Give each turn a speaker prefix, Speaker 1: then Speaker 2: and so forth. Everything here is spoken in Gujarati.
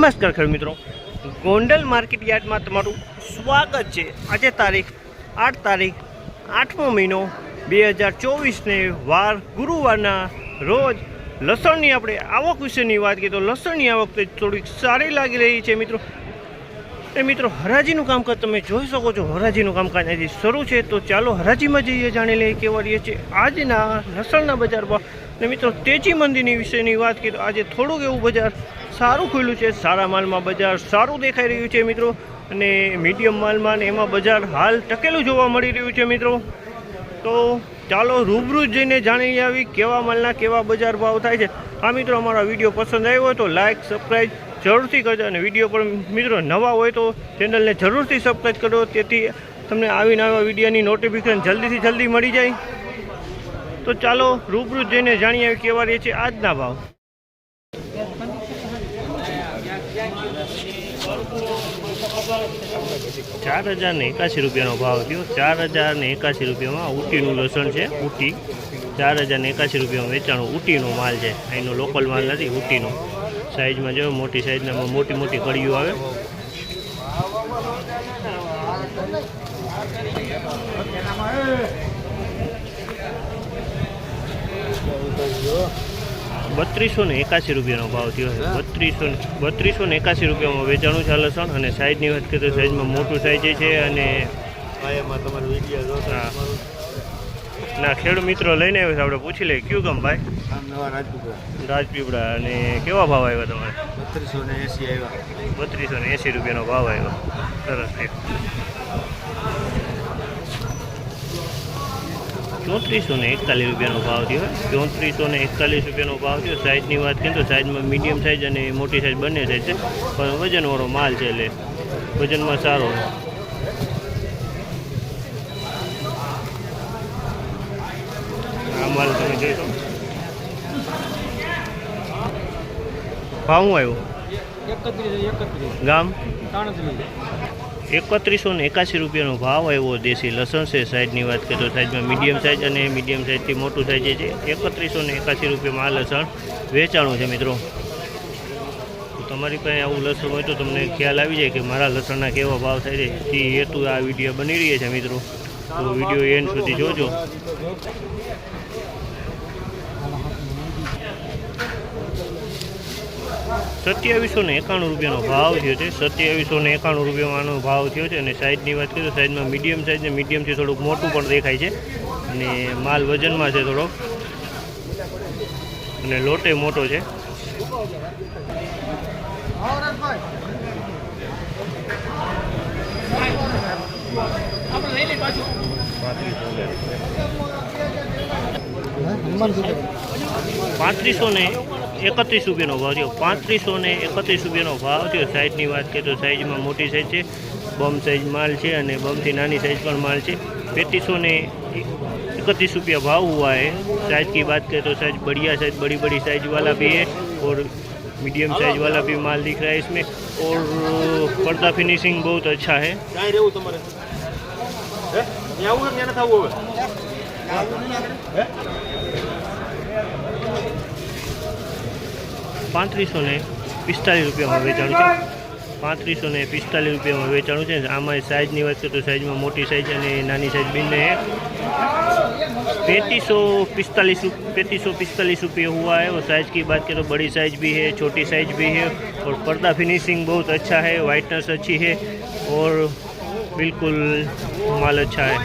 Speaker 1: નમસ્કાર ખેડૂત મિત્રો. ગોંડલ માર્કેટ યાર્ડમાં તમારું સ્વાગત છે. આજે તારીખ આઠ તારીખ, આઠમો મહિનો બે હજાર ચોવીસને વાર ગુરુવારના રોજ લસણની આપણે આવક વિશેની વાત કરીએ તો લસણની આવક થોડીક સારી લાગી રહી છે મિત્રો. એ મિત્રો, હરાજીનું કામકાજ તમે જોઈ શકો છો. હરાજીનું કામકાજ આજે શરૂ છે. તો ચાલો હરાજીમાં જઈએ, જાણી લઈએ કેવા રહીએ છે આજના લસણના બજારમાં ને મિત્રો, તેજી મંદીની વિશેની વાત કરીએ તો આજે થોડુંક એવું બજાર સારું ખુલ્યું છે, સારા માલમાં બજાર સારું દેખાઈ રહ્યું છે મિત્રો. અને મીડિયમ માલમાં ને એમાં બજાર હાલ ટકેલું જોવા મળી રહ્યું છે મિત્રો. તો ચાલો રૂબરૂ જઈને જાણી આવી કેવા માલના કેવા બજાર ભાવ થાય છે. આ મિત્રો, અમારા વીડિયો પસંદ આવ્યો હોય તો લાઇક સબસ્ક્રાઈબ જરૂરથી કરજો. અને વીડિયો પર મિત્રો નવા હોય તો ચેનલને જરૂરથી સબસ્ક્રાઈબ કરો. તેથી તમને આવા વિડીયોની નોટિફિકેશન જલ્દીથી જલ્દી મળી જાય. તો ચાલો રૂબરૂ જઈને જાણી આવી કેવા રહે છે આજના ભાવ. ચાર હજાર ને એકાસી રૂપિયાનો ભાવ થયો. ચાર હજાર ને એકાસી રૂપિયામાં ઉટીનું લસણ છે ઉટી ચાર હજાર ને એકાસી રૂપિયામાં વેચાણું ઉટીનો માલ છે. અહીંનો લોકલ માલ નથી ઉટીનો સાઈઝમાં જો મોટી સાઈઝના મોટી મોટી કળીઓ આવે. બત્રીસો ને એકાસી રૂપિયાનો ભાવ થયો છે. બત્રીસો બત્રીસો ને એકાસી રૂપિયામાં વેચાણું છે લસણ અને સાઈઝની વાત કરીએ તો સાઈઝમાં મોટું સાઈઝ છે અને ના ખેડૂત મિત્રો લઈને આવ્યો છે. આપણે પૂછી લઈએ. કયું ગામ ભાઈ? રાજપીપળા. અને કેવા ભાવ આવ્યા તમારે?
Speaker 2: બત્રીસો ને એસી આવ્યા.
Speaker 1: બત્રીસો ને એંસી રૂપિયાનો ભાવ આવ્યો. સરસ ચોત્રીસો ને એકતાલીસ રૂપિયાનો ભાવ થયો. ચોત્રીસો ને એકતાલીસ રૂપિયાનો ભાવ થયો. સાઇઝની વાત કરીએ તો સાઇઝમાં મીડિયમ સાઇઝ અને મોટી સાઇઝ બંને સાઇઝ છે. પણ વજનવાળો માલ છે એટલે વજનમાં સારો. આ માલ તમે જોઈશો ભાવ શું આવ્યો? ગામ? એકત્રીસો ને એકાસી રૂપિયાનો ભાવ આવ્યો દેશી લસણ છે. સાઈઝની વાત કરીએ તો સાઈઝમાં મીડિયમ સાઈઝ અને મીડિયમ સાઈઝથી મોટું સાઈઝ છે, એકત્રીસો ને એકાસી રૂપિયામાં આ લસણ વેચાણું છે મિત્રો. તો તમારી પાસે આવું લસણ હોય તો તમને ખ્યાલ આવી જાય કે મારા લસણના કેવા ભાવ થાય છે. તે હેતુ આ વીડિયો બની રહી છે મિત્રો. તો વીડિયો એન્ડ સુધી જોજો. સત્યાવીસો ને એકાણું રૂપિયાનો ભાવ થયો છે. સત્યાવીસો ને એકાણું રૂપિયામાં આનો ભાવ થયો છે અને સાઈઝની વાત કરીએ તો સાઈઝમાં મીડિયમ સાઈઝ ને મીડિયમથી થોડુંક મોટું પણ દેખાય છે. અને માલ વજનમાં છે થોડોક. અને લોટે મોટો છે. પાંત્રીસો ને એકત્રીસ રૂપિયાનો ભાવ થયો પાંત્રીસો ને એકત્રીસ રૂપિયાનો ભાવ થયો સાઈઝની વાત કરીએ તો સાઈઝમાં મોટી સાઈઝ છે બમ સાઈઝ માલ છે અને બમથી નાની સાઈઝ પણ માલ છે पैंतीसों ने इकतीस रुपया भाव हुआ है साइज़ की बात करें तो साइज़ बढ़िया साइज़ बड़ी बड़ी साइज़ वाला भी है और मीडियम साइज़ वाला भी माल दिख रहा है इसमें और पर्दा फिनिशिंग बहुत अच्छा है
Speaker 2: ક્યાંય રહેવું
Speaker 1: પાંત્રીસો ને પિસ્તાલીસ રૂપિયામાં વેચાણું છે પાંત્રીસો ને પિસ્તાલીસ રૂપિયામાં વેચાણું છે આમાં સાઇઝની વાત કરીએ તો સાઇઝમાં મોટી સાઇઝ અને નાની સાઇઝ બંને पैंतीस पिस्तालीस पैंतीस सौ पिस्तालीस रुपये हुआ है और साइज़ की बात करें तो बड़ी साइज़ भी है छोटी साइज़ भी है और पर्दा फिनिशिंग बहुत अच्छा है वाइटनेस अच्छी है और बिल्कुल माल अच्छा है